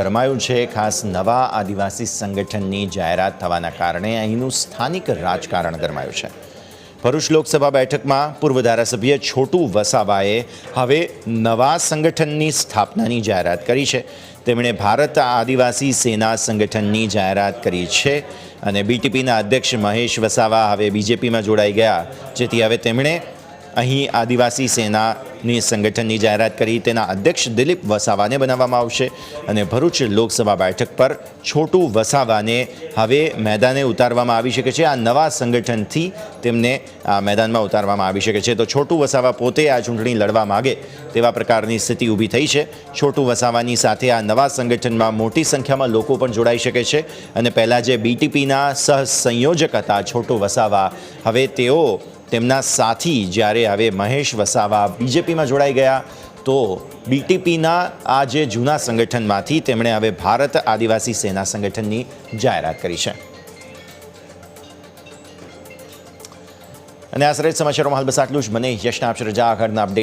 ગરમાયું છે. ખાસ નવા આદિવાસી સંગઠનની જાહેરાત થવાના કારણે અહીંનું સ્થાનિક રાજકારણ ગરમાયું છે. ભરૂચ લોકસભા બેઠકમાં પૂર્વ ધારાસભ્ય છોટુ વસાવાએ હવે નવા સંગઠનની સ્થાપનાની જાહેરાત કરી છે. તેમણે ભારત આદિવાસી સેના સંગઠનની જાહેરાત કરી છે અને બીટીપીના અધ્યક્ષ મહેશ વસાવા હવે બીજેપીમાં જોડાઈ ગયા. જેથી હવે તેમણે અહીં આદિવાસી સેનાની સંગઠનની જાહેરાત કરી. તેના અધ્યક્ષ દિલીપ વસાવાને બનાવવામાં આવશે અને ભરૂચ લોકસભા બેઠક પર છોટુ વસાવાને હવે મેદાને ઉતારવામાં આવી શકે છે. આ નવા સંગઠનથી તેમને આ મેદાનમાં ઉતારવામાં આવી શકે છે. તો છોટુ વસાવા પોતે આ ચૂંટણી લડવા માગે તેવા પ્રકારની સ્થિતિ ઊભી થઈ છે. છોટુ વસાવાની સાથે આ નવા સંગઠનમાં મોટી સંખ્યામાં લોકો પણ જોડાઈ શકે છે અને પહેલાં જે બીટીપીના સહ સંયોજક હતા છોટુ વસાવા, હવે તેઓ તેમના સાથી જ્યારે હવે મહેશ વસાવા બીજેપીમાં જોડાઈ ગયા, તો બીટીપીના આ જે જૂના સંગઠનમાંથી તેમણે હવે ભારત આદિવાસી સેના સંગઠનની જાહેરાત કરી છે. અને આ સરેજ સમાચારોમાં હાલ બસ આટલું જ. મને યશના આપશે. રજા આગળના અપડેટ